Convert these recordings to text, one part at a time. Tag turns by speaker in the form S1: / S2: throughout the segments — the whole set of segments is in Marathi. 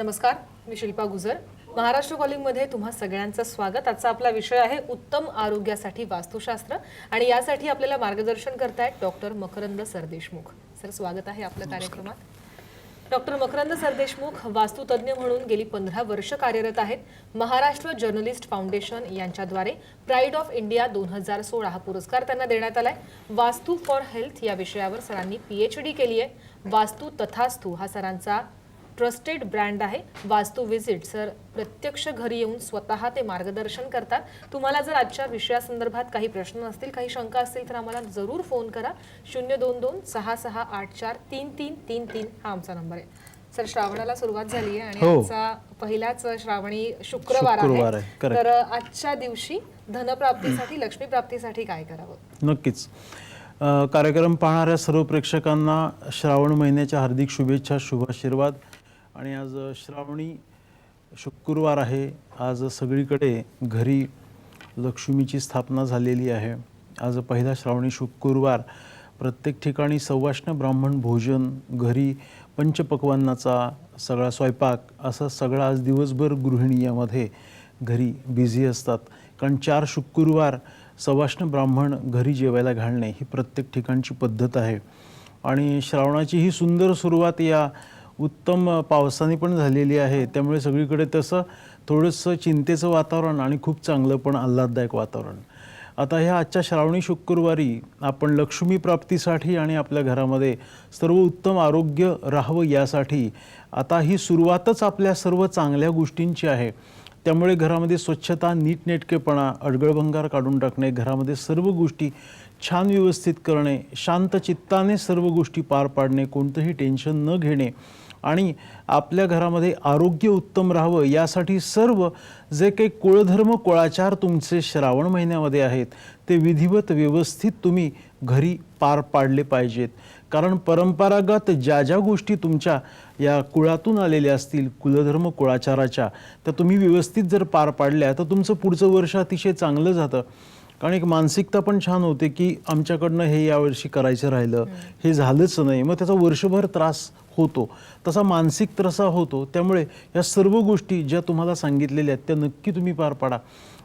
S1: नमस्कार मी शिल्पा गुजर. महाराष्ट्र कॉलिंगमध्ये तुम्हा सगळ्यांचं स्वागत. आजचा आपला विषय आहे उत्तम आरोग्यासाठी वास्तुशास्त्र आणि यासाठी आपल्याला मार्गदर्शन करतायत डॉक्टर मकरंद सरदेशमुख. सर स्वागत आहे आपल्या कार्यक्रमात. डॉक्टर मकरंद सरदेशमुख वास्तुतज्ञ म्हणून गेली पंधरा वर्ष कार्यरत आहेत. महाराष्ट्र जर्नलिस्ट फाउंडेशन यांच्याद्वारे प्राईड ऑफ इंडिया दोन हजार सोळा हा पुरस्कार त्यांना देण्यात आलाय. वास्तू फॉर हेल्थ या विषयावर सरांनी पीएच डी केली आहे वास्तू तथास्तू हा सरांचा ट्रस्टेड ब्रँड आहे वास्तू विजिट. सर प्रत्यक्ष घरी येऊन स्वतः ते मार्गदर्शन करतात. तुम्हाला जर आजच्या विषयासंदर्भात काही प्रश्न असतील काही शंका असतील तर आम्हाला जरूर फोन करा. शून्य दोन दोन सहा सहा आठ चार तीन तीन तीन तीन हा आमचा नंबर आहे. सर श्रावणाला सुरुवात झाली आहे आणि
S2: हो.
S1: आजचा पहिलाच श्रावणी शुक्रवार आहे. तर आजच्या दिवशी धनप्राप्तीसाठी लक्ष्मी प्राप्तीसाठी काय करावं?
S2: नक्कीच. कार्यक्रम पाहणाऱ्या सर्व प्रेक्षकांना श्रावण महिन्याच्या हार्दिक शुभेच्छा शुभाशीर्वाद. आणि आज श्रावणी शुक्रवार आहे. आज सगळीकडे घरी लक्ष्मीची स्थापना झालेली आहे. आज पहिला श्रावणी शुक्रवार. प्रत्येक ठिकाणी सवाष्ण ब्राह्मण भोजन घरी पंचपक्वान्नाचा सगळा स्वयंपाक असं सगळा आज दिवसभर गृहिणी यामध्ये घरी बिझी असतात. कारण चार शुक्रवार सवाष्ण ब्राह्मण घरी जेवायला घालणे ही प्रत्येक ठिकाणची पद्धत आहे. आणि श्रावणाची ही सुंदर सुरुवात या उत्तम पावसाने पण झालेली आहे. त्यामुळे सगळीकडे तसं थोडंसं चिंतेचं वातावरण आणि खूप चांगलं पण आल्हाददायक वातावरण. आता ह्या आजच्या श्रावणी शुक्रवारी आपण लक्ष्मी प्राप्तीसाठी आणि आपल्या घरामध्ये सर्व उत्तम आरोग्य राहावं यासाठी आता ही सुरुवातच आपल्या सर्व चांगल्या गोष्टींची आहे. त्यामुळे घरामध्ये स्वच्छता नीटनेटकेपणा अडगळभंगार काढून टाकणे घरामध्ये सर्व गोष्टी छान व्यवस्थित करणे शांत चित्ताने सर्व गोष्टी पार पाडणे कोणतंही टेन्शन न घेणे आणि आपल्या घरामध्ये आरोग्य उत्तम राहावं यासाठी सर्व जे काही कुळधर्म कुळाचार तुमचे श्रावण महिन्यामध्ये आहेत ते विधिवत व्यवस्थित तुम्ही घरी पार पाडले पाहिजेत. कारण परंपरागत ज्या ज्या गोष्टी तुमच्या या कुळातून आलेल्या असतील कुलधर्म कुळाचाराच्या त्या तुम्ही व्यवस्थित जर पार पाडल्या तर तुमचं पुढचं वर्ष अतिशय चांगलं जातं. कारण एक मानसिकता पण छान होते की आमच्याकडनं हे यावर्षी करायचं राहिलं हे झालंच नाही. मग त्याचा वर्षभर त्रास होतो. तसा मानसिक त्रासा होतो. त्यामुळे या सर्व गोष्टी ज्या तुम्हाला सांगितलेल्या आहेत त्या नक्की तुम्ही पार पाडा.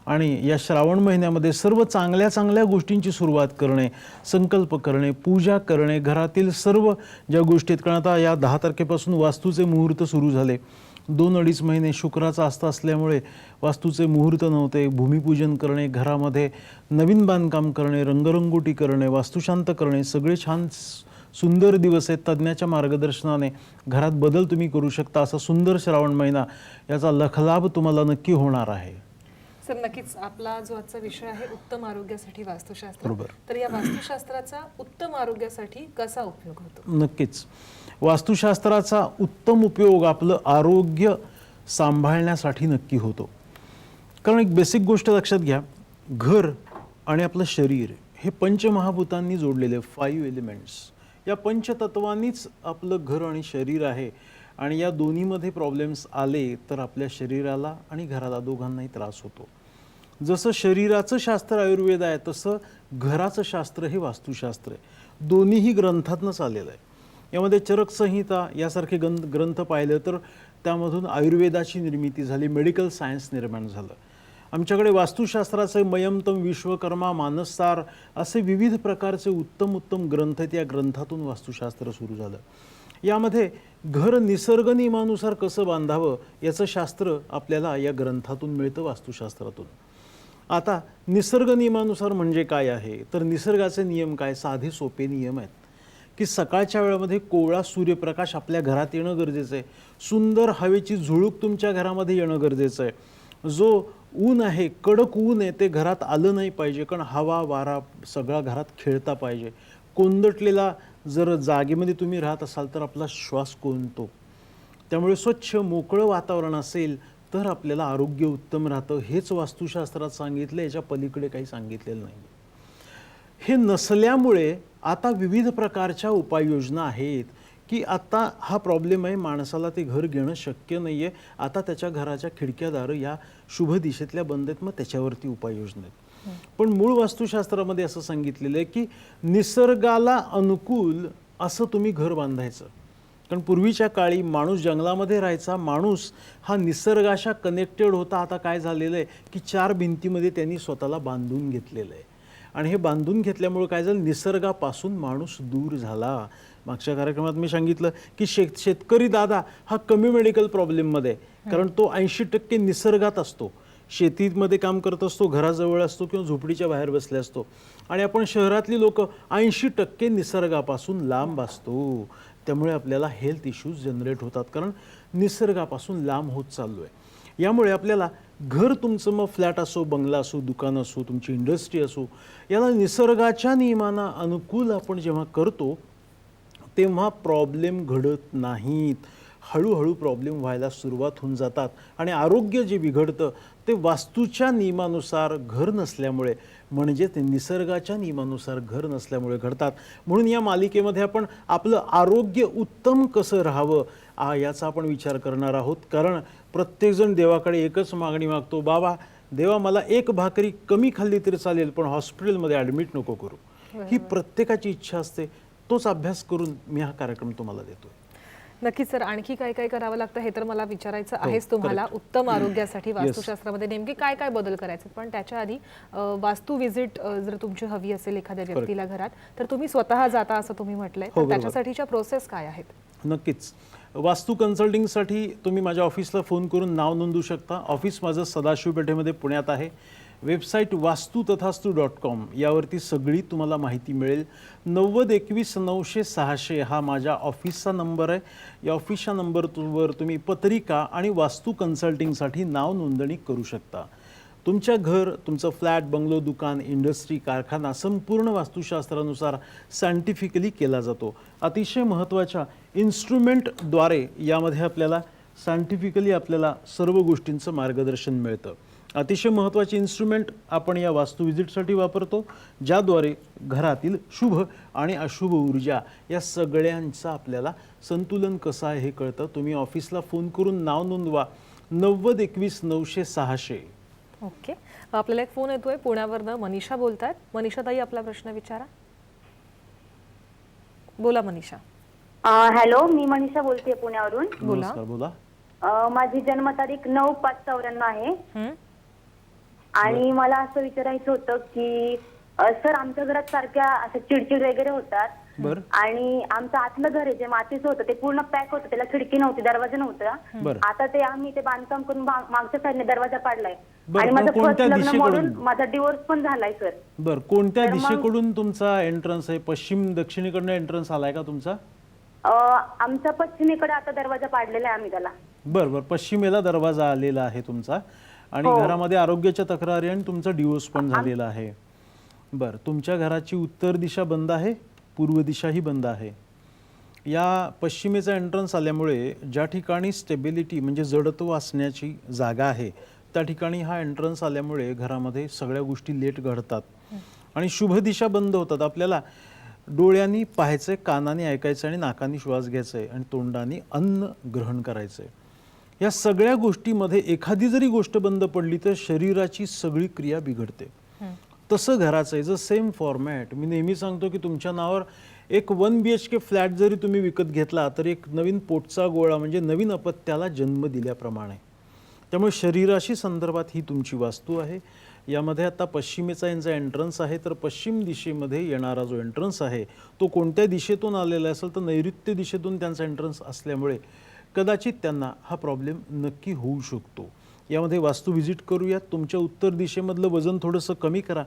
S2: आणि या श्रावण महिन्यामध्ये सर्व चांगल्या चांगल्या गोष्टींची सुरुवात करणे संकल्प करणे पूजा करणे घरातील सर्व ज्या गोष्टी आहेत कारण आता या दहा तारखेपासून वास्तूचे मुहूर्त सुरू झाले. दोन अडीच महिने शुक्राचा आस्था असल्यामुळे वास्तूचे मुहूर्त नव्हते. भूमिपूजन करणे घरामध्ये नवीन बांधकाम करणे रंगरंगोटी करणे वास्तुशांत करणे सगळे छान स- सुंदर दिवस आहेत. तज्ज्ञाच्या मार्गदर्शनाने घरात बदल तुम्ही करू शकता असा सुंदर श्रावण महिना याचा लखलाभ तुम्हाला नक्की होणार आहे.
S1: सर नक्कीच आपला जो आजचा विषय आहे उत्तम आरोग्यासाठी वास्तुशास्त्र.
S2: बरोबर.
S1: तर या वास्तुशास्त्राचा उत्तम आरोग्यासाठी कसा उपयोग होतो?
S2: नक्कीच. वास्तुशास्त्राचा उत्तम उपयोग आपलं आरोग्य सांभाळण्यासाठी नक्की होतो. कारण एक बेसिक गोष्ट लक्षात घ्या. घर आणि आपलं शरीर हे पंचमहाभूतांनी जोडलेले फाईव्ह एलिमेंट्स या पंचतत्वांनीच आपलं घर आणि शरीर आहे. आणि या दोन्हीमध्ये प्रॉब्लेम्स आले तर आपल्या शरीराला आणि घराला दोघांनाही त्रास होतो. जसं शरीराचं शास्त्र आयुर्वेद आहे तसं घराचं शास्त्र हे वास्तुशास्त्र आहे. दोन्हीही ग्रंथातनंच आलेलं आहे. यामध्ये चरक संहिता यासारखे ग्रंथ ग्रंथ पाहिलं तर त्यामधून आयुर्वेदाची निर्मिती झाली मेडिकल सायन्स निर्माण झालं. आमच्याकडे वास्तुशास्त्राचे मयमतम विश्वकर्मा मानससार असे विविध प्रकारचे उत्तम उत्तम ग्रंथ आहेत. या ग्रंथातून वास्तुशास्त्र सुरू झालं. यामध्ये घर निसर्ग नियमानुसार कसं बांधावं याचं शास्त्र आपल्याला या ग्रंथातून मिळतं वास्तुशास्त्रातून. आता निसर्ग नियमानुसार म्हणजे काय आहे? तर निसर्गाचे नियम काय? साधे सोपे नियम आहेत. की सकाळच्या वेळामध्ये कोवळा सूर्यप्रकाश आपल्या घरात येणं गरजेचं आहे. सुंदर हवेची झुळूक तुमच्या घरामध्ये येणं गरजेचं आहे. जो ऊन आहे कडक ऊन आहे ते घरात आलं नाही पाहिजे. कारण हवा वारा सगळा घरात खेळता पाहिजे. कोंदटलेला जर जागेमध्ये तुम्ही राहत असाल तर आपला श्वास कोंदतो त्यामुळे स्वच्छ मोकळं वातावरण असेल तर आपल्याला आरोग्य उत्तम राहतं. हेच वास्तुशास्त्रात सांगितलं याच्या पलीकडे काही सांगितलेलं नाही. हे नसल्यामुळे आता विविध प्रकारच्या उपाययोजना आहेत. की आता हा प्रॉब्लेम आहे माणसाला ते घर घेणं शक्य नाही आहे आता त्याच्या घराच्या खिडक्यादार या शुभ दिशेतल्या बंद आहेत मग त्याच्यावरती उपाययोजना आहेत. पण मूळ वास्तुशास्त्रामध्ये असं सांगितलेलं आहे की निसर्गाला अनुकूल असं तुम्ही घर बांधायचं. कारण पूर्वीच्या काळी माणूस जंगलामध्ये राहायचा माणूस हा निसर्गाशा कनेक्टेड होता. आता काय झालेलं आहे की चार भिंतीमध्ये त्यांनी स्वतःला बांधून घेतलेलं आहे. आणि हे बांधून घेतल्यामुळे काय झालं? निसर्गापासून माणूस दूर झाला. मागच्या कार्यक्रमात मी सांगितलं की शेत शेतकरी दादा हा कमी मेडिकल प्रॉब्लेममध्ये आहे. कारण तो ऐंशी टक्के निसर्गात असतो. शेतीमध्ये काम करत असतो घराजवळ असतो किंवा झोपडीच्या बाहेर बसले असतो. आणि आपण शहरातली लोक ऐंशी टक्के निसर्गापासून लांब असतो. त्यामुळे आपल्याला हेल्थ इश्यूज जनरेट होतात. कारण निसर्गापासून लांब होत चाललो आहे यामुळे आपल्याला घर तुमचं मग फ्लॅट असो बंगला असो दुकान असो तुमची इंडस्ट्री असो याला निसर्गाच्या नियमांना अनुकूल आपण जेव्हा करतो तेव्हा प्रॉब्लेम घडत नाहीत. हळूहळू प्रॉब्लेम व्हायला सुरुवात होऊन जातात. आणि आरोग्य जे बिघडतं ते वास्तूच्या नियमानुसार घर नसल्यामुळे म्हणजे ते निसर्गाच्या नियमानुसार घर नसल्यामुळे घडतात. म्हणून या मालिकेमध्ये आपण आपलं आरोग्य उत्तम कसं राहावं आ याचा आपण विचार करणार आहोत. कारण प्रत्येकजण देवाकडे एकच मागणी मागतो बाबा देवा मला एक भाकरी कमी खाल्ली तरी चालेल पण हॉस्पिटलमध्ये ॲडमिट नको करू. ही प्रत्येकाची इच्छा असते. तोच अभ्यास करून मी हा कार्यक्रम तुम्हाला देतो
S1: नक्कीच सर आणखी काय काय करावं लागतं हे तर मला विचारायचं
S2: हो,
S1: आहेच तुम्हाला. उत्तम आरोग्यासाठी वास्तुशास्त्रामध्ये नेमके काय काय बदल करायचे? पण त्याच्या आधी वास्तू विजिट जर तुमची हवी असेल एखाद्या व्यक्तीला घरात तर तुम्ही स्वतः जाता असं तुम्ही म्हटलंय.
S2: हो.
S1: त्याच्यासाठीच्या प्रोसेस काय आहेत?
S2: नक्कीच. वास्तू कन्सल्टिंगसाठी तुम्ही माझ्या ऑफिसला फोन करून नाव नोंदवू शकता. ऑफिस माझं सदाशिव पेठेमध्ये पुण्यात आहे. वेबसाईट वास्तू तथास्तू डॉट कॉम यावरती सगळी तुम्हाला माहिती मिळेल. नव्वद एकवीस नऊशे सहाशे हा माझ्या ऑफिसचा नंबर आहे. या ऑफिसच्या नंबरवर तुम्ही पत्रिका आणि वास्तू कन्सल्टिंगसाठी नाव नोंदणी करू शकता. तुमच्या घर तुमचं फ्लॅट बंगलो दुकान इंडस्ट्री कारखाना संपूर्ण वास्तुशास्त्रानुसार सायंटिफिकली केला जातो. अतिशय महत्त्वाच्या इन्स्ट्रुमेंटद्वारे यामध्ये आपल्याला सायंटिफिकली आपल्याला सर्व गोष्टींचं मार्गदर्शन मिळतं. अतिशय महत्त्वाचे इन्स्ट्रुमेंट आपण या वास्तू विजिटसाठी वापरतो ज्याद्वारे घरातील शुभ आणि अशुभ ऊर्जा या सगळ्यांचं आपल्याला संतुलन कसं आहे हे कळतं. तुम्ही ऑफिसला फोन करून नाव नोंदवा. नव्वद एकवीस नऊशे सहाशे.
S1: ओके. आपल्याला एक फोन येतोय. पुण्यावरनं मनीषा बोलतायत. मनीषा ताई आपला प्रश्न विचारा. बोला मनीषा.
S3: अ, हॅलो मी मनीषा बोलतेय पुण्यावरून.
S1: बोला.
S2: नमस्कार बोला.
S3: अ, माझी जन्मतारीख नऊ पाच चौऱ्याण्णव आहे.
S1: हं?
S3: आणि मला असं विचारायचं होतं की अ, सर आमच्या घरात सारख्या असं चिडचिड वगैरे होतात.
S2: बर.
S3: आणि आमचं आतलं घर आहे जे मातीचं होतं ते पूर्ण पॅक होतं त्याला खिडकी नव्हती दरवाजा नव्हता.
S2: बर.
S3: आता ते आम्ही ते बांधकाम करून मा- मागच्या साईडने दरवाजा पाडलाय.
S2: बरं,
S3: आणि
S2: मग
S3: माझं फर्स्ट
S2: कोणत्या
S3: लग्न
S2: दिशेकडून?
S3: म्हणून माझा डिवोर्स पण झालाय सर
S2: बर कोणत्या दिशेकडून तुमचा एंट्रन्स आहे? पश्चिम दक्षिणेकडनं एंट्रन्स आलाय का तुमचा?
S3: अ, आमचा पश्चिमेकडे आता दरवाजा पाडलेला आहे आम्ही त्याला.
S2: बर बर. पश्चिमेला दरवाजा आलेला आहे तुमचा. आणि
S3: हो.
S2: घरामध्ये आरोग्याच्या तक्रारी आणि तुमचा डिवोर्स पण झालेला आहे. बर. तुमच्या घराची उत्तर दिशा बंद आहे पूर्व दिशाही बंद आहे. या पश्चिमेचा एंट्रन्स आल्यामुळे ज्या ठिकाणी स्टेबिलिटी म्हणजे जडत्व असण्याची जागा आहे त्या ठिकाणी हा एंट्रन्स आल्यामुळे घरामध्ये सगळ्या गोष्टी लेट घडतात. आणि शुभ दिशा बंद होतात. आपल्याला डोळ्यांनी पाहायचंय कानाने ऐकायचं आणि नाकाने श्वास घ्यायचा आहे आणि तोंडाने अन्न ग्रहण करायचं आहे या सगळ्या गोष्टीमध्ये एखादी जरी गोष्ट बंद पडली तर शरीराची सगळी क्रिया बिघडते. तसं घराचं आहे जर सेम फॉर्मॅट मी नेहमी सांगतो की तुमच्या नावावर एक one B H K flat जरी तुम्ही विकत घेतला तर एक नवीन पोटचा गोळा म्हणजे नवीन अपत्याला जन्म दिल्याप्रमाणे. त्यामुळे शरीराशी संदर्भात ही तुमची वास्तू आहे. यामध्ये आता पश्चिमेचा यांचा एंट्रन्स आहे तर पश्चिम दिशेमध्ये येणारा जो एंट्रन्स आहे तो कोणत्या दिशेतून आलेला असेल तर नैऋत्य दिशेतून त्यांचा एंट्रन्स असल्यामुळे कदाचित त्यांना हा प्रॉब्लेम नक्की होऊ शकतो. यामध्ये वास्तू व्हिजिट करूयात तुमच्या उत्तर दिशेमधलं वजन थोडंसं कमी करा.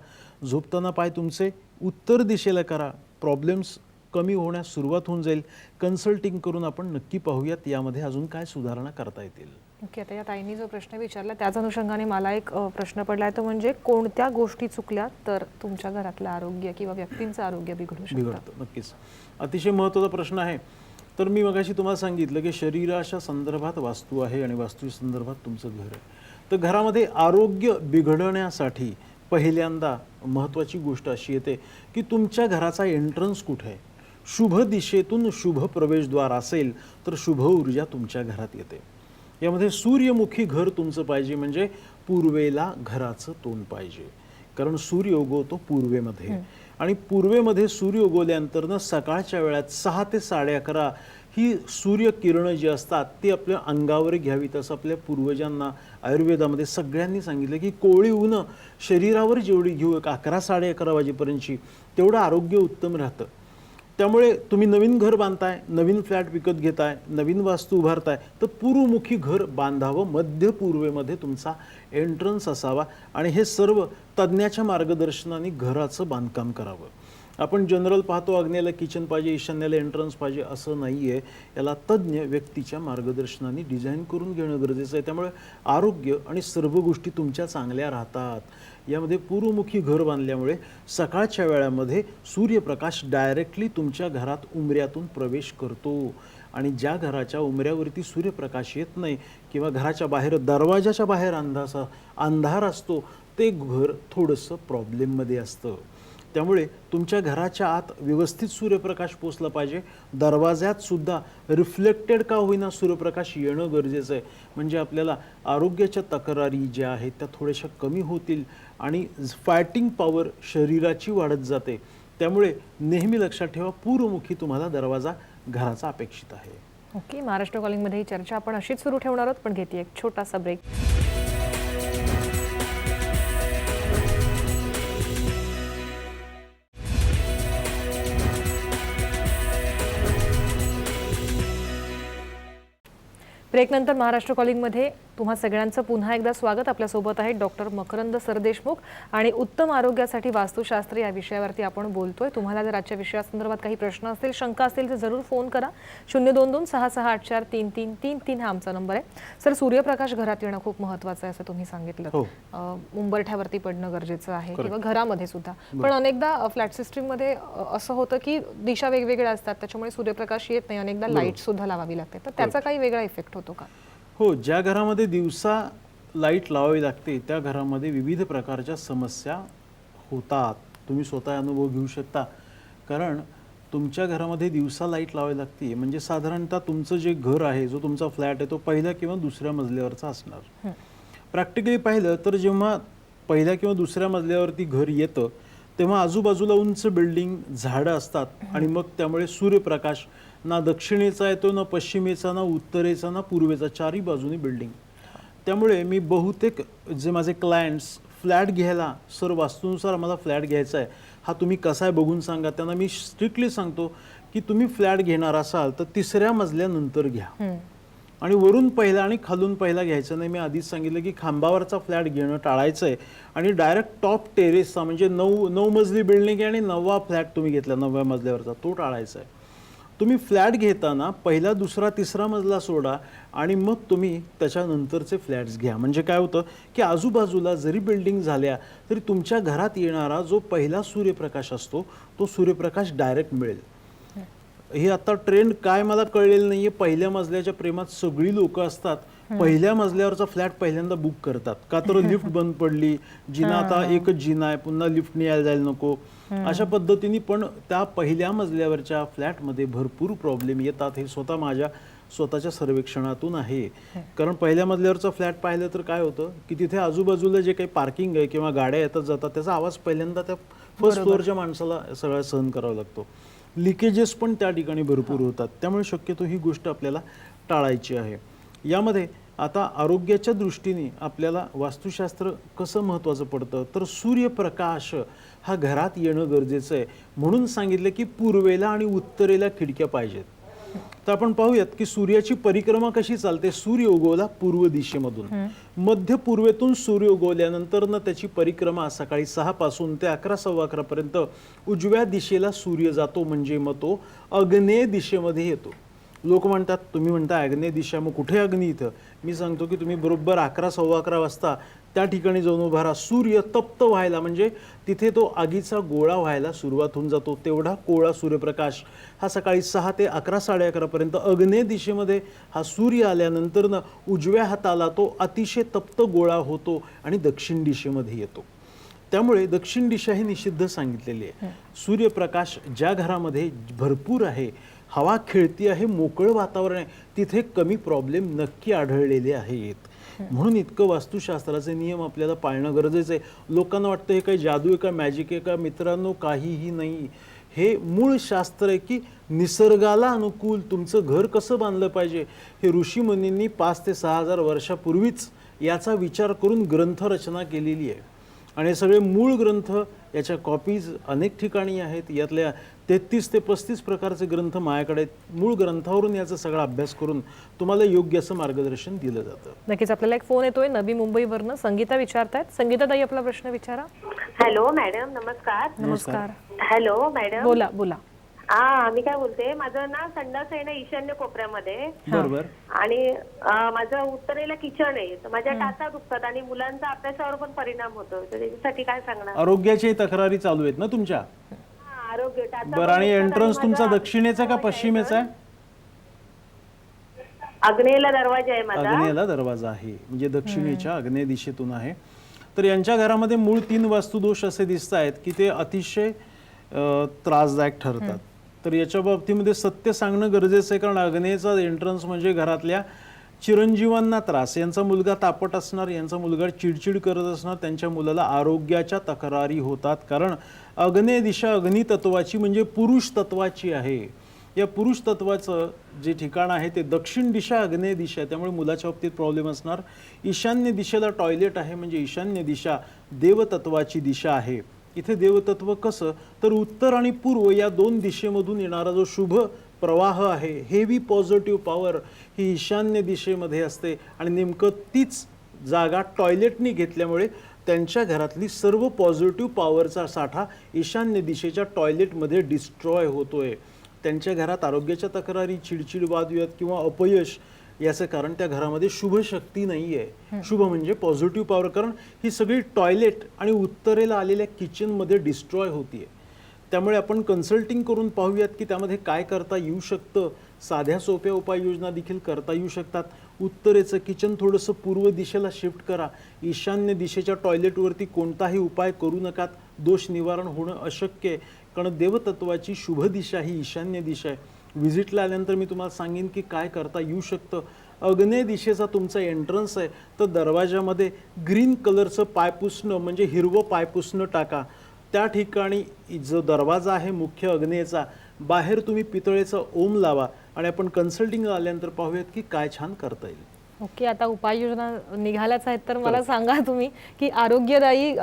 S2: झोपताना पाय तुमचे उत्तर दिशेला करा. प्रॉब्लेम्स कमी होण्यास सुरुवात होऊन जाईल. कन्सल्टिंग करून आपण नक्की पाहूयात यामध्ये अजून काय सुधारणा करता येतील.
S1: ओके आता या ताईंनी जो प्रश्न विचारला त्याच अनुषंगाने मला एक प्रश्न पडलाय तो म्हणजे कोणत्या गोष्टी चुकल्या तर तुमच्या घरातलं आरोग्य किंवा व्यक्तींचं आरोग्य बिघडू शकतं?
S2: बिघडतं. नक्कीच. अतिशय महत्त्वाचा प्रश्न आहे. तर मी मगाशी तुम्हाला सांगितलं की शरीराच्या संदर्भात वास्तू आहे आणि वास्तूच्या संदर्भात तुमचं घर आहे. तर घरामध्ये आरोग्य बिघडण्यासाठी पहिल्यांदा महत्त्वाची गोष्ट अशी येते की तुमच्या घराचा एंट्रन्स कुठे आहे? शुभ दिशेतून शुभ प्रवेशद्वार असेल तर शुभ ऊर्जा तुमच्या घरात येते. यामध्ये सूर्यमुखी घर तुमचं पाहिजे म्हणजे पूर्वेला घराचं तोंड पाहिजे. कारण सूर्य उगवतो पूर्वेमध्ये. आणि पूर्वेमध्ये सूर्य उगवल्यानंतर ना सकाळच्या वेळात सहा ते साडे अकरा ही सूर्यकिरणं जी असतात ती आपल्या अंगावर घ्यावीत. असं आपल्या पूर्वजांना आयुर्वेदामध्ये सगळ्यांनी सांगितलं की कोवळी ऊनं शरीरावर जेवढी घेऊ एक अकरा साडे अकरा वाजेपर्यंतची तेवढं आरोग्य उत्तम राहतं. त्यामुळे तुम्ही नवीन घर बांधताय नवीन फ्लॅट विकत घेताय नवीन वास्तू उभारताय तर पूर्वमुखी घर बांधावं मध्य पूर्वेमध्ये तुमचा एंट्रन्स असावा आणि हे सर्व तज्ज्ञाच्या मार्गदर्शनाने घराचं बांधकाम करावं. आपण जनरल पाहतो अग्नेला किचन पाहिजे ईशान्याला एंट्रन्स पाहिजे असं नाही आहे याला तज्ज्ञ व्यक्तीच्या मार्गदर्शनाने डिझाईन करून घेणं गरजेचं आहे. त्यामुळे आरोग्य आणि सर्व गोष्टी तुमच्या चांगल्या राहतात. यामध्ये पूर्वमुखी घर बांधल्यामुळे सकाळच्या वेळामध्ये सूर्यप्रकाश डायरेक्टली तुमच्या घरात उमऱ्यातून प्रवेश करतो. आणि ज्या घराच्या उमऱ्यावरती सूर्यप्रकाश येत नाही किंवा घराच्या बाहेर दरवाजाच्या बाहेर अंधासा अंधार असतो ते घर थोडंसं प्रॉब्लेममध्ये असतं. त्यामुळे तुमच्या घराच्या आत व्यवस्थित सूर्यप्रकाश पोचला पाहिजे. दरवाज्यात सुद्धा रिफ्लेक्टेड का होईना सूर्यप्रकाश येणं गरजेचं आहे. म्हणजे आपल्याला आरोग्याच्या तक्रारी ज्या आहेत त्या थोड्याशा कमी होतील आणि फायटिंग पॉवर शरीराची वाढत जाते. त्यामुळे नेहमी लक्षात ठेवा पूर्वमुखी तुम्हाला दरवाजा घराचा अपेक्षित आहे.
S1: ओके महाराष्ट्र कॉलिंगमध्ये ही चर्चा आपण अशीच सुरू ठेवणार आहोत पण घेते एक छोटासा ब्रेक ब्रेकनंतर महाराष्ट्र कॉलिंगमध्ये तुम्हा सगळ्यांचं पुन्हा एकदा स्वागत. आपल्यासोबत आहे डॉक्टर मकरंद सरदेशमुख आणि उत्तम आरोग्यासाठी वास्तुशास्त्र या विषयावरती आपण बोलतोय. तुम्हाला जर आजच्या विषयासंदर्भात काही प्रश्न असतील शंका असतील तर जरूर फोन करा. शून्य दोन दोन सहा सहा आठ चार तीन तीन तीन तीन हा आमचा नंबर आहे. सर सूर्यप्रकाश घरात येणं खूप महत्वाचं आहे असं तुम्ही सांगितलं.
S2: हो.
S1: उंबरठ्यावरती पडणं गरजेचं आहे किंवा घरामध्ये सुद्धा. पण अनेकदा फ्लॅट सिस्टीममध्ये असं होतं की दिशा वेगवेगळ्या असतात त्याच्यामुळे सूर्यप्रकाश येत नाही. अनेकदा लाइट सुद्धा लावावी लागते. तर त्याचा काही वेगळा इफेक्ट होतो का?
S2: हो ज्या घरामध्ये दिवसा लाइट लावावी लागते त्या घरामध्ये विविध प्रकारच्या समस्या होतात. तुम्ही स्वतः अनुभव घेऊ शकता. कारण तुमच्या घरामध्ये दिवसा लाइट लावावी लागते म्हणजे साधारणतः तुमचं जे घर आहे जो तुमचा फ्लॅट आहे तो पहिल्या किंवा दुसऱ्या मजल्यावरचा असणार. प्रॅक्टिकली पाहिलं तर जेव्हा पहिल्या किंवा दुसऱ्या मजल्यावरती घर येतं तेव्हा आजूबाजूला उंच बिल्डिंग झाडं असतात आणि मग त्यामुळे सूर्यप्रकाश ना दक्षिणेचा येतो ना पश्चिमेचा ना उत्तरेचा ना पूर्वेचा चारही बाजूनी बिल्डिंग. त्यामुळे मी बहुतेक जे माझे क्लायंट्स फ्लॅट घ्यायला सर वास्तूनुसार आम्हाला फ्लॅट घ्यायचा आहे हा तुम्ही कसा आहे बघून सांगा. त्यांना मी स्ट्रिक्टली सांगतो की तुम्ही फ्लॅट घेणार असाल तर तिसऱ्या मजल्यानंतर घ्या. आणि वरून पहिला आणि खालून पहिला घ्यायचा नाही. मी आधीच सांगितलं की खांबावरचा फ्लॅट घेणं टाळायचं आहे आणि डायरेक्ट टॉप टेरेसचा म्हणजे नऊ नऊ मजली बिल्डिंग आहे आणि नववा फ्लॅट तुम्ही घेतला नवव्या मजल्यावरचा. तो टाळायचा आहे तुम्ही फ्लॅट घेताना पहिला दुसरा तिसरा मजला सोडा आणि मग तुम्ही त्याच्यानंतरचे फ्लॅट्स घ्या. म्हणजे काय होतं की आजूबाजूला जरी बिल्डिंग झाल्या तरी तुमच्या घरात येणारा जो पहिला सूर्यप्रकाश असतो तो सूर्यप्रकाश डायरेक्ट मिळेल. हे आता ट्रेंड काय मला कळलेलं नाहीये. पहिल्या मजल्याच्या प्रेमात सगळी लोक असतात. पहिल्या मजल्यावरचा फ्लॅट पहिल्यांदा बुक करतात. का तर लिफ्ट बंद पडली. जिना आता एकच जिना आहे. पुन्हा लिफ्टने यायला जायला नको. अशा पद्धतीने पण त्या पहिल्या मजल्यावरच्या फ्लॅटमध्ये भरपूर प्रॉब्लेम येतात. हे स्वतः माझ्या स्वतःच्या सर्वेक्षणातून आहे. कारण पहिल्या मजल्यावरचा फ्लॅट पाहिलं तर काय होतं? की तिथे आजूबाजूला जे काही पार्किंग आहे किंवा गाड्या येतात जातात त्याचा आवाज पहिल्यांदा त्या फर्स्ट फ्लोअरच्या माणसाला सगळं सहन करावा लागतो. लिकेजेस पण त्या ठिकाणी भरपूर होतात. त्यामुळे शक्यतो ही गोष्ट आपल्याला टाळायची आहे. यामध्ये आता आरोग्याच्या दृष्टीने आपल्याला वास्तुशास्त्र कसं महत्त्वाचं पडतं? तर सूर्यप्रकाश हा घरात येणं गरजेचं आहे. म्हणून सांगितलं की पूर्वेला आणि उत्तरेला खिडक्या पाहिजेत. तर आपण पाहूयात की सूर्याची परिक्रमा कशी चालते? सूर्य उगवला पूर्व दिशेमधून. मध्य पूर्वेतून सूर्य उगवल्यानंतर न त्याची परिक्रमा सकाळी सहा पासून ते अकरा सव्वा अकरा पर्यंत उजव्या दिशेला सूर्य जातो म्हणजे मग तो अग्नेय दिशेमध्ये येतो. लोक म्हणतात तुम्ही म्हणता अग्नेय दिशा मग कुठे अग्नी इथं? मी सांगतो की तुम्ही बरोबर अकरा सव्वा अकरा वाजता त्या ठिकाणी जाऊन उभा राहा. सूर्य तप्त व्हायला म्हणजे तिथे तो आगीचा गोळा व्हायला सुरुवात होऊन जातो. तेवढा कोळा सूर्यप्रकाश हा सकाळी सहा ते अकरा साडे अकरापर्यंत अग्नेय दिशेमध्ये हा सूर्य आल्यानंतर न उजव्या हाताला तो अतिशय तप्त गोळा होतो आणि दक्षिण दिशेमध्ये येतो. त्यामुळे दक्षिण दिशा ही निषिद्ध सांगितलेली आहे. सूर्यप्रकाश ज्या घरामध्ये भरपूर आहे हवा खेळती आहे मोकळं वातावरण आहे तिथे कमी प्रॉब्लेम नक्की आढळलेले आहेत. म्हणून इतकं वास्तुशास्त्राचे नियम आपल्याला पाळणं गरजेचं आहे. लोकांना वाटतं हे काही जादू आहे का मॅजिक आहे का? मित्रांनो काहीही नाही. हे मूळ शास्त्र आहे की निसर्गाला अनुकूल तुमचं घर कसं बांधलं पाहिजे? हे ऋषीमुनींनी पाच ते सहा हजार वर्षापूर्वीच याचा विचार करून ग्रंथरचना केलेली आहे. आणि सगळे मूळ ग्रंथ याच्या कॉपीज अनेक ठिकाणी आहेत. यातल्या तेहतीस ते पस्तीस प्रकारचे ग्रंथ माझ्याकडे आहेत. मूळ ग्रंथावरून याचा सगळा अभ्यास करून तुम्हाला योग्य असं मार्गदर्शन दिलं जातं.
S1: नक्कीच आपल्याला एक फोन येतोय. नवी मुंबईवरनं संगीता विचारतायत. संगीता ताई आपला प्रश्न विचारा.
S3: हॅलो मॅडम नमस्कार.
S1: नमस्कार.
S3: Hello madam.
S1: बोला बोला.
S3: हा मी काय बोलते? माझं ना संडास आहे ना ईशान्य कोपऱ्यामध्ये.
S2: बरोबर.
S3: आणि माझं उत्तरेला किचन आहे. तर माझ्या टाचा दुखतात आणि मुलांचा अभ्यासावर पण परिणाम होतो. तर त्याच्यासाठी काय सांगणार?
S2: आरोग्याच्याही तक्रारी चालू आहेत ना तुमच्या?
S3: टाचा
S2: बरं आणि एंट्रन्स तुमचा दक्षिणेचा का पश्चिमेचा आहे?
S3: आग्नेयला दरवाजा आहे माझा.
S2: आग्नेयला दरवाजा आहे. म्हणजे दक्षिणेच्या आग्नेय दिशेतून आहे. तर यांच्या घरामध्ये मूळ तीन वास्तुदोष असे दिसत आहेत की ते अतिशय अ, त्रासदायक ठरतात. तर याच्या बाबतीमध्ये सत्य सांगणं गरजेचं आहे कारण आग्नेयचा एंट्रन्स म्हणजे घरातल्या चिरंजीवांना त्रास. यांचा मुलगा तापट असणार यांचा मुलगा चिडचिड करत असणार त्यांच्या मुलाला आरोग्याच्या तक्रारी होतात. कारण अग्नेय दिशा अग्नितत्वाची म्हणजे पुरुष तत्वाची आहे. या पुरुष तत्वाचं जे ठिकाण आहे ते दक्षिण दिशा अग्नेय दिशा आहे. त्यामुळे मुलाच्या बाबतीत प्रॉब्लेम असणार. ईशान्य दिशेला टॉयलेट आहे म्हणजे ईशान्य दिशा देवतत्वाची दिशा आहे. इथे देवतत्व कसं? तर उत्तर आणि पूर्व या दोन दिशेमधून येणारा जो शुभ प्रवाह आहे हेवी पॉझिटिव्ह पॉवर ही ईशान्य दिशेमध्ये असते. आणि नेमकं तीच जागा टॉयलेटनी घेतल्यामुळे त्यांच्या घरातली सर्व पॉझिटिव्ह पॉवरचा साठा ईशान्य दिशेच्या टॉयलेटमध्ये डिस्ट्रॉय होतोय. त्यांच्या घरात आरोग्याच्या तक्रारी चिडचिड वादविवाद किंवा अपयश याचं कारण त्या घरामध्ये शुभ शक्ती नाही आहे शुभ म्हणजे पॉझिटिव्ह पॉवर कारण ही सगळी टॉयलेट आणि उत्तरेला आलेल्या किचनमध्ये डिस्ट्रॉय होतीये. त्यामुळे आपण कन्सल्टिंग करून पाहूयात की त्यामध्ये काय करता येऊ शकतं. साध्या सोप्या उपाययोजना देखील करता येऊ शकतात. उत्तरेचं किचन थोडंसं पूर्व दिशेला शिफ्ट करा. ईशान्य दिशेच्या टॉयलेटवरती कोणताही उपाय करू नकात. दोष निवारण होणं अशक्य आहे. कारण देवतत्वाची शुभ दिशा ही ईशान्य दिशा आहे. व्हिजिटला आल्यानंतर मी तुम्हाला सांगेन की काय करता येऊ शकतं. अग्नेय दिशेचा तुमचा एंट्रन्स आहे. तर दरवाजामध्ये ग्रीन कलरचं पाय पुसणं म्हणजे हिरवं पाय पुसणं टाका. त्या ठिकाणी जो दरवाजा आहे मुख्य अग्नेयचा बाहेर तुम्ही पितळेचा ओम लावा आणि आपण कन्सल्टिंग आल्यानंतर पाहूयात की काय छान करता येईल.
S1: ओके आता उपाययोजना निघाल्याच आहेत तर मला सांगा तुम्ही की आरोग्यदायी